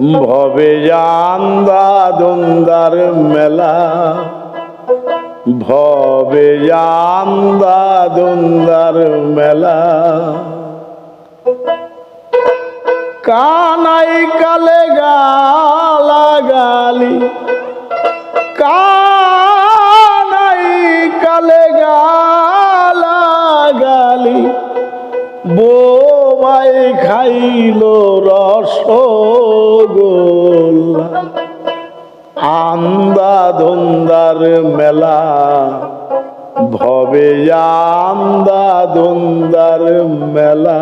ভবে যান দন্দার মেলা। ভবে যান দন্দার মেলা। কানাই কালে গালা গালি রসগোল্লা আন্দা ধন্দার মেলা ভবে আন্দা ধন্দার মেলা।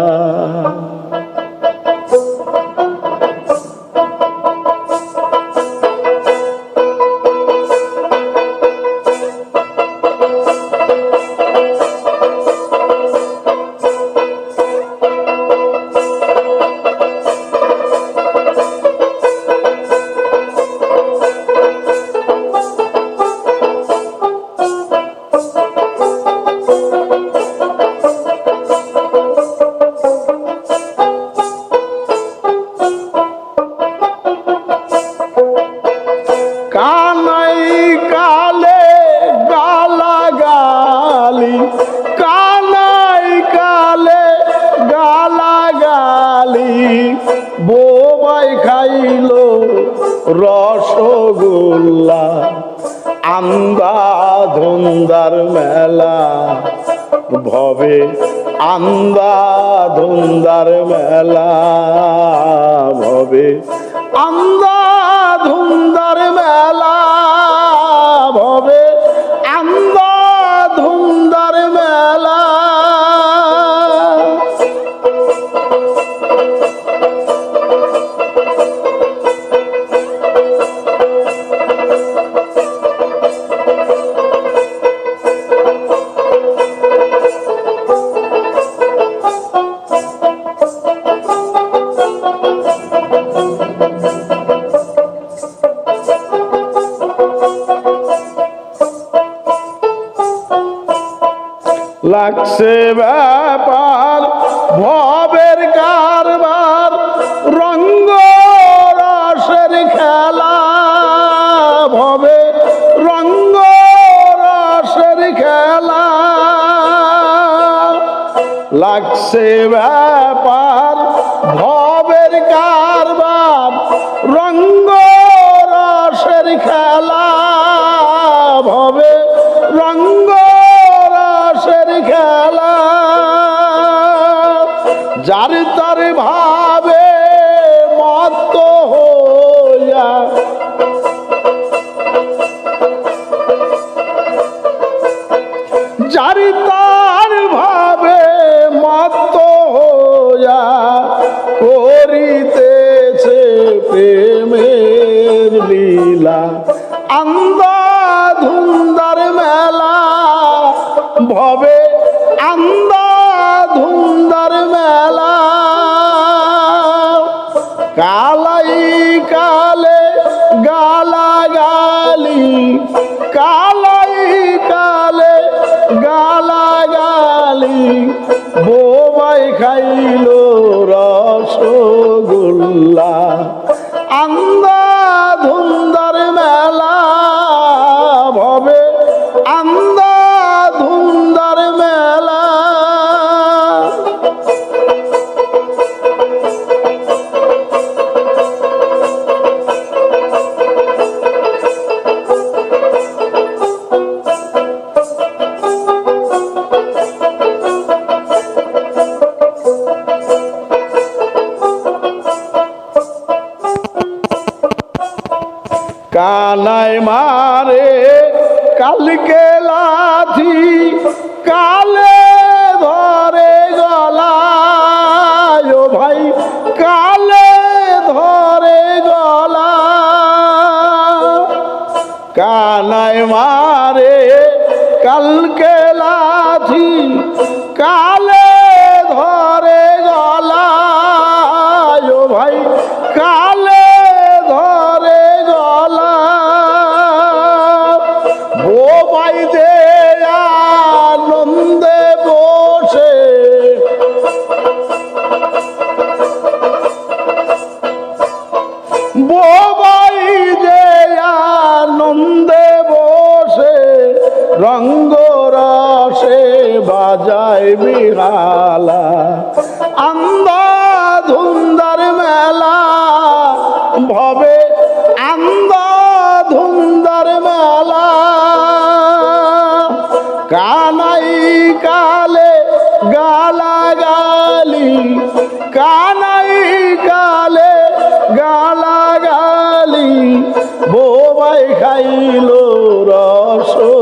ভবে আন্দা ধুন্দার মেলা হবে। আন্দা ধুন্দার মেলা লাগছে ব্যাপার ভবের কারবার রঙ্গ রসের খেলা। ভবে রঙ্গ রসের খেলা। লাগছে ব্যাপার ভবে রঙ্গ রাসের খেলা। যার তার ভাবে মত হইয়া যার তার বোবাই খাইল রসগোল্লা। কানাই মারে, কালকে লাথি, কালে ধরে গলা ও ভাই, কালে ধরে গলা কানাই মারে, কালকে লাথি, কালে ধরে বিহালা আন্দা ধুন্দার মেলা। ভবে আন্দা ধুন্দার মেলা। কানাই কালে গালা গালি কানাই কালে গালা গালি বোবাই খাইল রসগোল্লা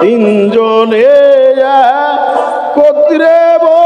তিনজনে কত্রে বসে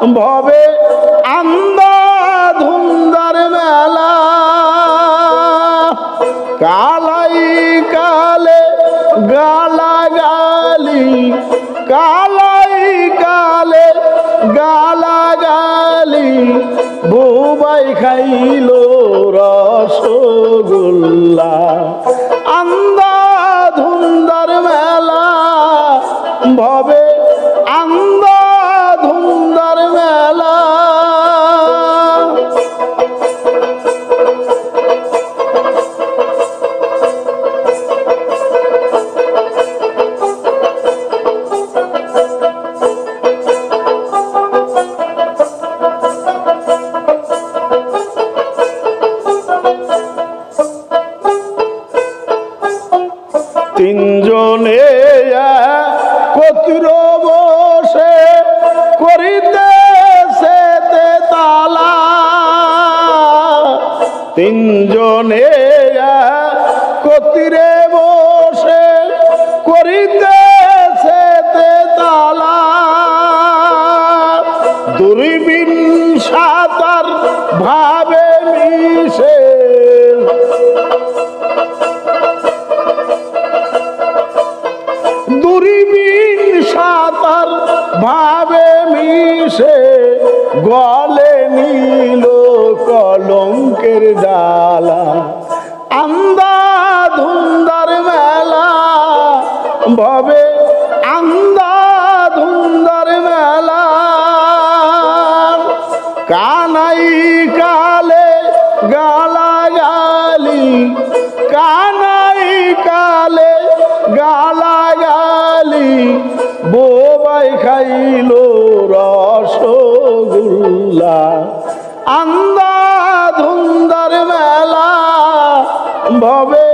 ভবে আন্দা ধুন্দার মেলা। কালাই কালে গালা গালি কালাই কালে গালা গালি বুবাই খাইল রসগোল্লা। আন্দা ধুন্দার মেলা, ভবে তিনজনে কতুর বসে করিতেছে সেতে তালা তিনজনে কতিরে বসে করিতেছে ভাবে মিশে গলে নীল কলঙ্কের ডালা আন্দা ধুন্দার মেলা ভবে আন্দা ধুন্দার মেলা। কানাই আন্দা ধুন্দার মেলা ভবে